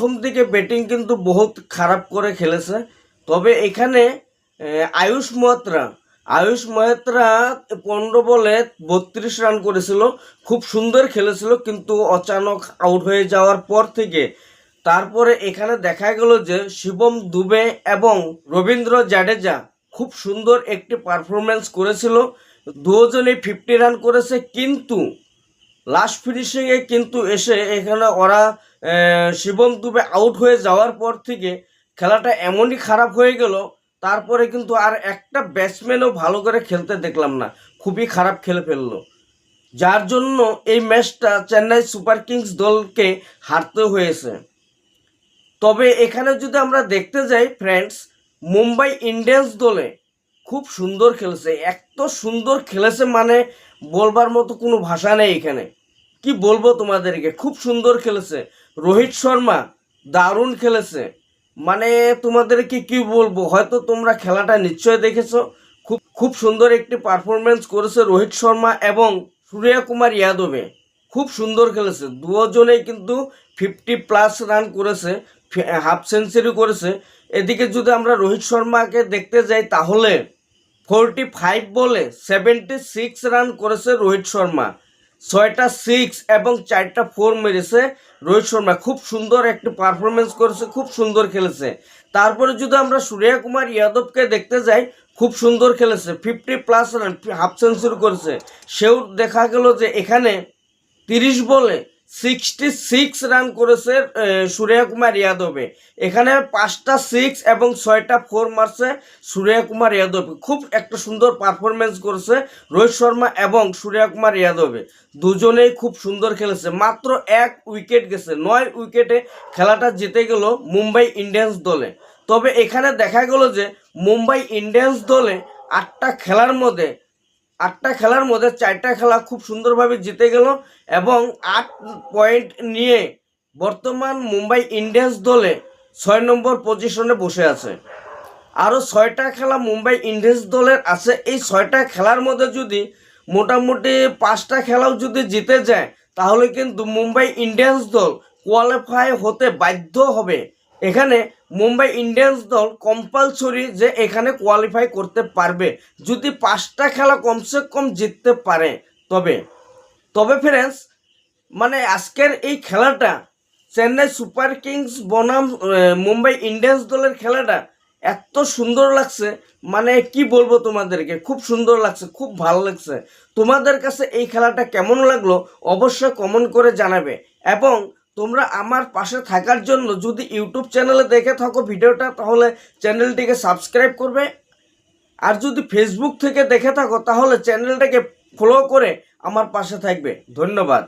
প্রথম দিকে ব্যাটিং কিন্তু বহুত খারাপ করে খেলেছে। তবে এখানে আয়ুষ মহাত্রা আয়ুষ মহাত্রা পনেরো বলে বত্রিশ রান করেছিল। খুব সুন্দর খেলেছিল, কিন্তু অচানক আউট হয়ে যাওয়ার পর থেকে। তারপরে এখানে দেখা গেল যে শিবম দুবে এবং রবীন্দ্র জাডেজা খুব সুন্দর একটি পারফরমেন্স করেছিল। দুজনেই ফিফটি রান করেছে, কিন্তু লাস্ট ফিনিশিংয়ে কিন্তু এসে এখানে ওরা শিবম দুবে আউট হয়ে যাওয়ার পর থেকে খেলাটা এমনই খারাপ হয়ে গেল, তারপরে কিন্তু আর একটা ব্যাটসম্যানও ভালো করে খেলতে দেখলাম না। খুবই খারাপ খেলে ফেলল। যার জন্য এই ম্যাচটা চেন্নাই সুপার কিংস দলকে হারতে হয়েছে। তবে এখানে যদি আমরা দেখতে যাই ফ্রেন্ডস মুম্বাই ইন্ডিয়ান্স দলে খুব সুন্দর খেলেছে, এত সুন্দর খেলেছে মানে বলবার মতো কোনো ভাষা নেই এখানে। কি বলব তোমাদেরকে? খুব সুন্দর খেলেছে। রোহিত শর্মা দারুণ খেলেছে। মানে তোমাদেরকে কি বলব? হয়তো তোমরা খেলাটা নিশ্চয় দেখেছ। খুব খুব সুন্দর একটি পারফরমেন্স করেছে রোহিত শর্মা এবং সূর্যা কুমার যাদবে খুব সুন্দর খেলেছে। দুজনেই কিন্তু ফিফটি প্লাস রান করেছে হাফ সেঞ্চুরি করেছে। এদিকে যদি আমরা রোহিত শর্মাকে দেখতে যাই তাহলে ফোরটি ফাইভ বলে সেভেন্টি সিক্স রান করেছে রোহিত শর্মা। ছয়টা সিক্স এবং চারটা ফোর মেরেছে রোহিত শর্মা। খুব সুন্দর একটি পারফরমেন্স করেছে, খুব সুন্দর খেলেছে। তারপরে যদি আমরা সূর্যা কুমার যাদবকে দেখতে যাই, খুব সুন্দর খেলেছে, fifty plus run, half century করেছে। সেও দেখা গেল যে এখানে তিরিশ বলে সিক্সটি সিক্স রান করেছে সূর্যা কুমার ইয়াদবে। এখানে পাঁচটা সিক্স এবং ছয়টা ফোর মারছে সূর্যা কুমার যাদব খুব একটা সুন্দর পারফরমেন্স করেছে রোহিত শর্মা এবং সূর্যা কুমার ইয়াদবে। দুজনেই খুব সুন্দর খেলেছে। মাত্র এক উইকেট গেছে। নয় উইকেটে খেলাটা জিতে গেল মুম্বাই ইন্ডিয়ান্স দলে। তবে এখানে দেখা গেল যে মুম্বাই ইন্ডিয়ান্স দলে আটটা খেলার মধ্যে আটটা খেলার মধ্যে চারটা খেলা খুব সুন্দরভাবে জিতে গেল এবং আট পয়েন্ট নিয়ে বর্তমান মুম্বাই ইন্ডিয়ান্স দলে ছয় নম্বর পজিশনে বসে আছে। আরও ছয়টা খেলা মুম্বাই ইন্ডিয়ান্স দলের আছে। এই ছয়টা খেলার মধ্যে যদি মোটামুটি পাঁচটা খেলাও যদি জিতে যায়, তাহলে কিন্তু মুম্বাই ইন্ডিয়ান্স দল কোয়ালিফাই হতে বাধ্য হবে। এখানে মুম্বাই ইন্ডিয়ান্স দল কম্পালসরি যে এখানে কোয়ালিফাই করতে পারবে। যদি পাঁচটা খেলা কমসে কম জিততে পারে, তবে তবে ফ্রেন্ডস মানে আজকের এই খেলাটা, চেন্নাই সুপার কিংস বনাম মুম্বাই ইন্ডিয়ান্স দলের খেলাটা এত সুন্দর লাগছে। মানে কি বলব তোমাদেরকে, খুব সুন্দর লাগছে, খুব ভালো লাগছে। তোমাদের কাছে এই খেলাটা কেমন লাগল অবশ্যই কমেন্ট করে জানাবে। এবং তোমরা আমার পাশে থাকার জন্য যদি ইউটিউব চ্যানেলে দেখে থাকো ভিডিওটা, তাহলে চ্যানেলটিকে সাবস্ক্রাইব করবে। আর যদি ফেসবুক থেকে দেখে থাকো, তাহলে চ্যানেলটাকে ফলো করে আমার পাশে থাকবে। ধন্যবাদ।